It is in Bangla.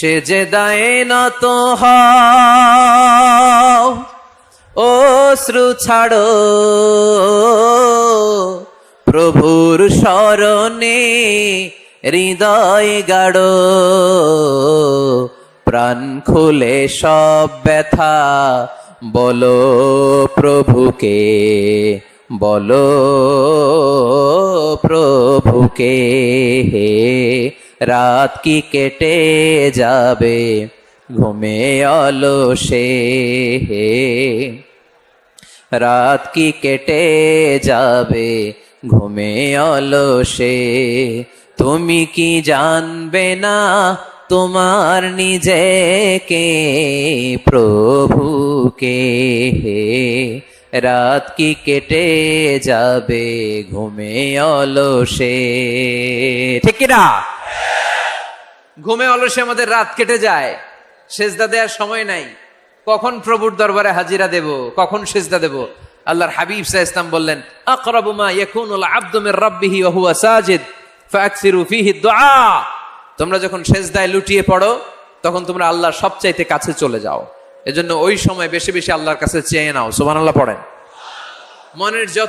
সে যে দায়ে নত ও শ্রু ছাড়ো। প্রভুর স্মরণে হৃদয় গাড়ো। প্রাণ খুলে সব ব্যথা, বলো প্রভুকে বলো প্রভুকে, হে রাত কি কেটে যাবে? ঘুমে অলসে হে। রাত কি কেটে যাবে? ঘুমে অলসে তুমি কি জানবে না তোমার নিজেকে? প্রভুকে হে? রাত কি কেটে যাবে? ঘুমে অলসে ঠিক না ঘুমে অলসে আমাদের রাত কেটে যায়। সেজদা দেওয়ার সময় নাই। কখন প্রভুর দরবারে হাজিরা দেব? কখন সেজদা দেব? আল্লাহর হাবিব সাহ ইসলাম বললেন, আকরাবু মা ইয়াকুনুল আবদু রাব্বিহি ওয়া হুয়া সাজিদ, ফাকসিরু ফিহি দুআ তোমরা যখন সেজদায় লুটিয়ে পড়ো, তখন তোমরা আল্লাহর সবচাইতে কাছে চলে যাও। এজন্য ওই সময় বেশি বেশি আল্লাহর কাছে চেয়ে নাও। সুবহানাল্লাহ পড়েন। মনের যত